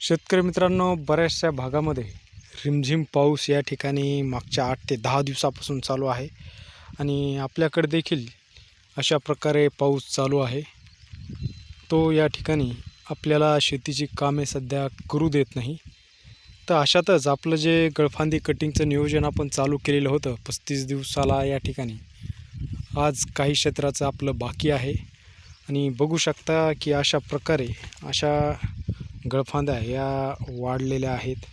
शेतकरी मित्रांनो बऱ्याचशा भागामध्ये रिमझिम पाऊस या ठिकाणी मागच्या आठ ते दहा दिवसापासून चालू आहे. आणि आपल्याकडे देखील अशा प्रकारे पाऊस चालू आहे. तो या ठिकाणी आपल्याला शेतीची कामे सध्या करू देत नाही. तर अशातच आपलं जे गळफांदी कटिंगचं नियोजन आपण चालू केलेलं होतं पस्तीस दिवसाला या ठिकाणी आज काही क्षेत्राचं आपलं बाकी आहे. आणि बघू शकता की अशा प्रकारे अशा गळफांद्या या वाढलेल्या आहेत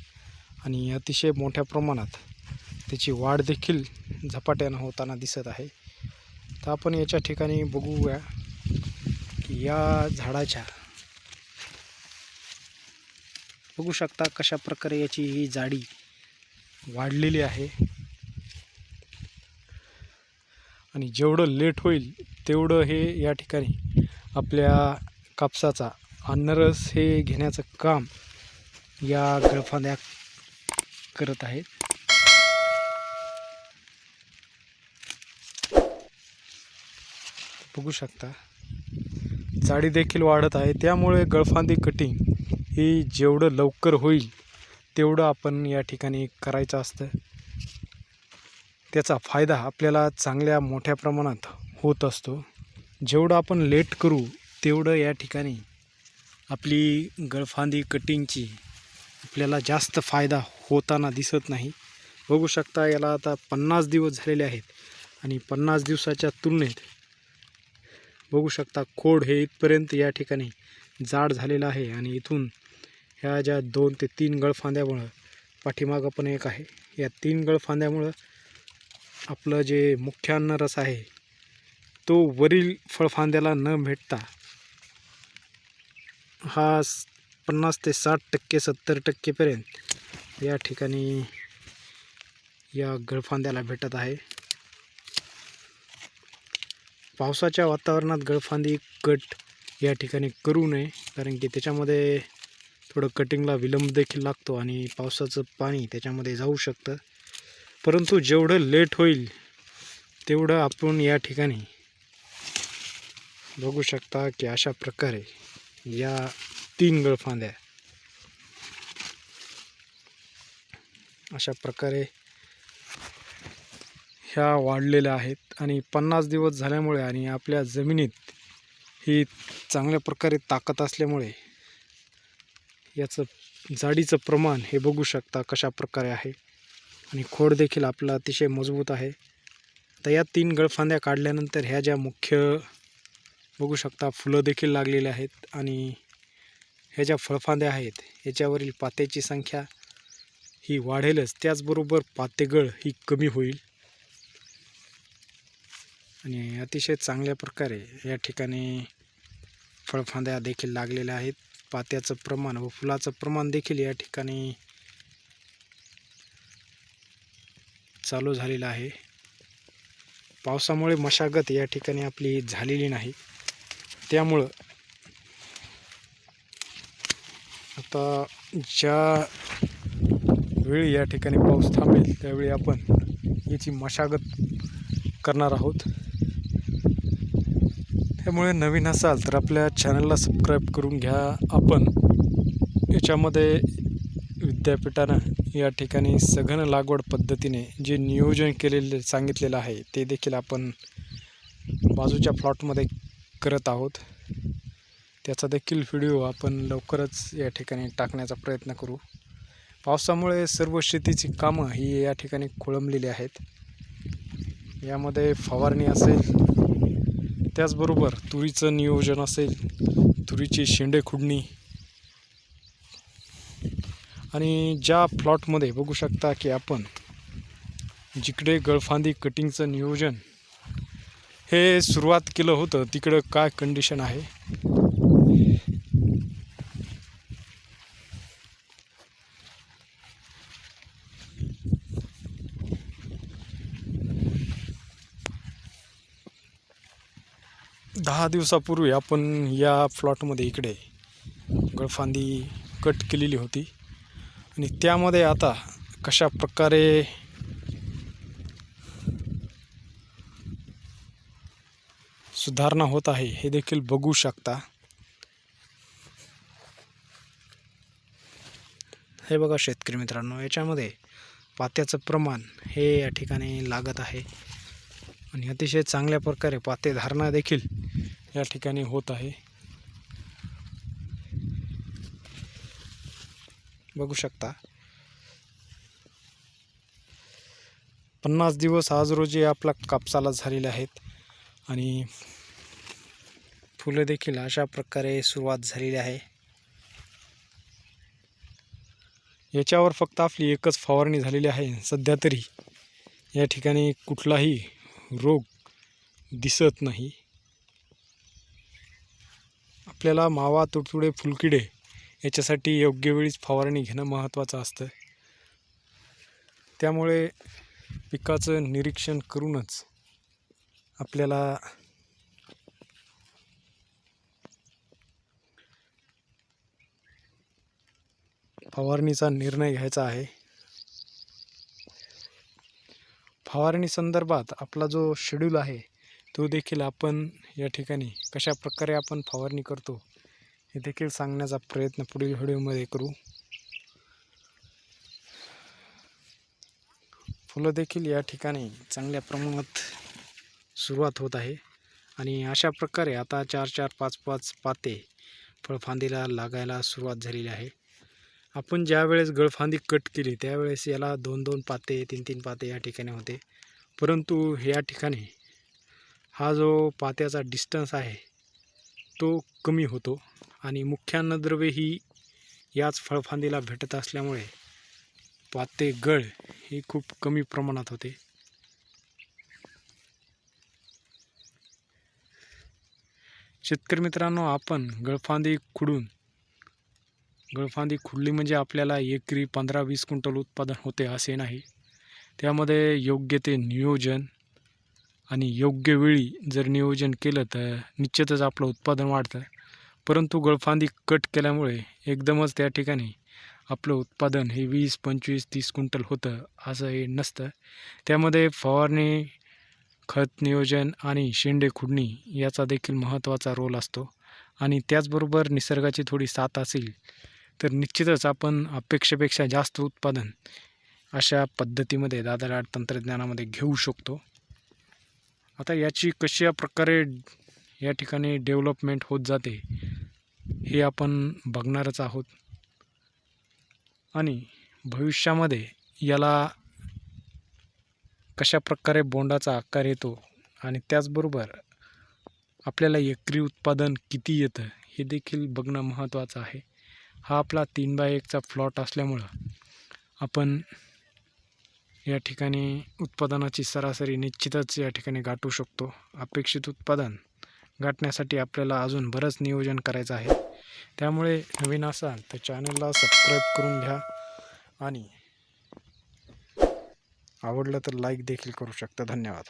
आणि अतिशय मोठ्या प्रमाणात त्याची वाढ देखील झपाट्यानं होताना दिसत आहे. तर आपण याच्या ठिकाणी बघूया की या झाडाच्या बघू शकता कशा प्रकारे याची ही जाडी वाढलेली आहे. आणि जेवढं लेट होईल तेवढं हे या ठिकाणी आपल्या कापसाचा अन्नरस हे घेण्याचं काम या गळफांद्या करत आहेत. बघू शकता जाडी देखील वाढत आहे. त्यामुळे गळफांदी कटिंग ही जेवढं लवकर होईल तेवढं आपण या ठिकाणी करायचं असतं. त्याचा फायदा आपल्याला चांगल्या मोठ्या प्रमाणात होत असतो. जेवढं आपण लेट करू तेवढं या ठिकाणी आपली गळफांदी कटिंगची आपल्याला जास्त फायदा होताना दिसत नाही. बघू शकता याला आता पन्नास दिवस झालेले आहेत आणि पन्नास दिवसाच्या तुलनेत बघू शकता खोड हे इथपर्यंत या ठिकाणी जाड झालेलं आहे आणि इथून ह्या ज्या दोन ते तीन गळफांद्यामुळं पाठीमागं पण एक आहे. या तीन गळफांद्यामुळं आपलं जे मुख्य अन्नरस आहे तो वरील फळफांद्याला न भेटता हा पन्नास ते साठ टक्के सत्तर टक्केपर्यंत या ठिकाणी या गळफांद्याला भेटत आहे. पावसाच्या वातावरणात गळफांदी कट या ठिकाणी करू नये कारण की त्याच्यामध्ये थोडं कटिंगला विलंब देखील लागतो आणि पावसाचं पाणी त्याच्यामध्ये जाऊ शकतं. परंतु जेवढं लेट होईल तेवढं आपण या ठिकाणी बघू शकता की अशा प्रकारे या तीन गळफांद्या अशा प्रकारे ह्या वाढलेल्या आहेत आणि पन्नास दिवस झाल्यामुळे आणि आपल्या जमिनीत ही चांगल्या प्रकारे ताकद असल्यामुळे याचं जाडीचं प्रमाण हे बघू शकता कशा प्रकारे आहे. आणि खोड देखील आपला अतिशय मजबूत आहे. तर या तीन गळफांद्या काढल्यानंतर ह्या ज्या मुख्य बघू शकता फुलं देखील लागलेली आहेत आणि ह्या ज्या फळफांद्या आहेत याच्यावरील पात्याची संख्या ही वाढेलच. त्याचबरोबर पातेगळ ही कमी होईल. आणि अतिशय चांगल्या प्रकारे या ठिकाणी फळफांद्या देखील लागलेल्या आहेत. पात्याचं प्रमाण व फुलाचं प्रमाण देखील या ठिकाणी चालू झालेलं आहे. पावसामुळे मशागत या ठिकाणी आपली झालेली नाही. त्यामुळं आता ज्या वेळी या ठिकाणी पाऊस थांबेल त्यावेळी आपण याची मशागत करणार आहोत. त्यामुळे नवीन असाल तर आपल्या चॅनलला सबस्क्राईब करून घ्या. आपण याच्यामध्ये विद्यापीठानं या ठिकाणी सघन लागवड पद्धतीने जे नियोजन केलेले सांगितलेलं आहे ते देखील आपण बाजूच्या प्लॉटमध्ये करत आहोत. त्याचा देखील व्हिडिओ आपण लवकरच या ठिकाणी टाकण्याचा प्रयत्न करू. पावसामुळे सर्व शेतीची कामं ही या ठिकाणी खोळंबलेली आहेत. यामध्ये फवारणी असेल त्याचबरोबर तुरीचं नियोजन असेल तुरीची शेंडे खुडणी आणि ज्या प्लॉटमध्ये बघू शकता की आपण जिकडे गळफांदी कटिंगचं नियोजन हे सुरुवात केलं होतं. तिकडं काय कंडिशन आहे? दहा दिवसापूर्वी आपण या प्लॉटमध्ये इकडे गळफांदी कट केलेली होती. आणि त्यामध्ये आता कशा प्रकारे सुधारणा होत आहे हे देखील बघू शकता. हे बघा शेतकरी मित्रांनो याच्यामध्ये पात्याचं प्रमाण हे या ठिकाणी लागत आहे. आणि अतिशय चांगल्या प्रकारे पाते धारणा देखील या ठिकाणी होत आहे. बघू शकता. पन्नास दिवस आज रोजी आपला कापसाला झालेले आहेत. आणि फुलं देखील अशा प्रकारे सुरुवात झालेली आहे. याच्यावर फक्त आपली एकच फवारणी झालेली आहे. सध्या तरी या ठिकाणी कुठलाही रोग दिसत नाही. आपल्याला मावा तुडतुडे फुलकिडे याच्यासाठी योग्य वेळीच फवारणी घेणं महत्त्वाचं असतं. त्यामुळे पिकाचं निरीक्षण करूनच आपल्याला फवारणीचा निर्णय घ्यायचा आहे. फवारणी संदर्भात आपला जो शेड्यूल आहे तो देखील आपण या ठिकाणी कशा प्रकारे आपण फवारणी करतो हे देखील सांगण्याचा प्रयत्न पुढील व्हिडिओमध्ये करू. फुलं देखील या ठिकाणी चांगल्या प्रमाणात सुरुवात होत आहे आणि अशा प्रकारे आता चार चार पाच पाच पाते फळफांदीला लागायला सुरुवात झालेली आहे. आपण ज्या वेळेस गळफांदी कट केली त्यावेळेस याला दोन दोन पाते तीन तीन पाते या ठिकाणी होते. परंतु या ठिकाणी हा जो पात्याचा डिस्टन्स आहे तो कमी होतो आणि मुख्यान्नद्रव्य ही याच फळफांदीला भेटत असल्यामुळे पाते गळ ही खूप कमी प्रमाणात होते. शेतकरी मित्रांनो आपण गळफांदी खुडून गळफांदी खुडली म्हणजे आपल्याला एकरी पंधरा वीस क्विंटल उत्पादन होते असे नाही. त्यामध्ये योग्य ते नियोजन आणि योग्य वेळी जर नियोजन केलं तर निश्चितच आपलं उत्पादन वाढतं. परंतु गळफांदी कट केल्यामुळे एकदमच त्या ठिकाणी आपलं उत्पादन हे वीस पंचवीस तीस क्विंटल होतं असं हे नसतं. त्यामध्ये फवारणी खत नियोजन आणि शेंडे खुडणी याचा देखील महत्त्वाचा रोल असतो. आणि त्याचबरोबर निसर्गाची थोडी साथ असेल तर निश्चितच आपण अपेक्षेपेक्षा जास्त उत्पादन अशा पद्धतीमध्ये दादालाड तंत्रज्ञानामध्ये घेऊ शकतो. आता याची कशा प्रकारे या ठिकाणी डेव्हलपमेंट होत जाते हे आपण बघणारच आहोत. आणि भविष्यामध्ये याला कशा प्रकारे बोंडाचा आकार येतो आणि त्याचबरोबर आपल्याला एकरी उत्पादन किती येतं हे देखील बघणं महत्त्वाचं आहे. हा आपला तीन बाय एकचा प्लॉट असल्यामुळं आपण या ठिकाणी उत्पादनाची सरासरी निश्चितच या ठिकाणी गाठू शकतो. अपेक्षित उत्पादन गाठण्यासाठी आपल्याला अजून बरंच नियोजन करायचं आहे. त्यामुळे नवीन असाल तर चॅनलला सबस्क्राईब करून घ्या आणि आवडलं तर लाईक देखील करू शकता. धन्यवाद.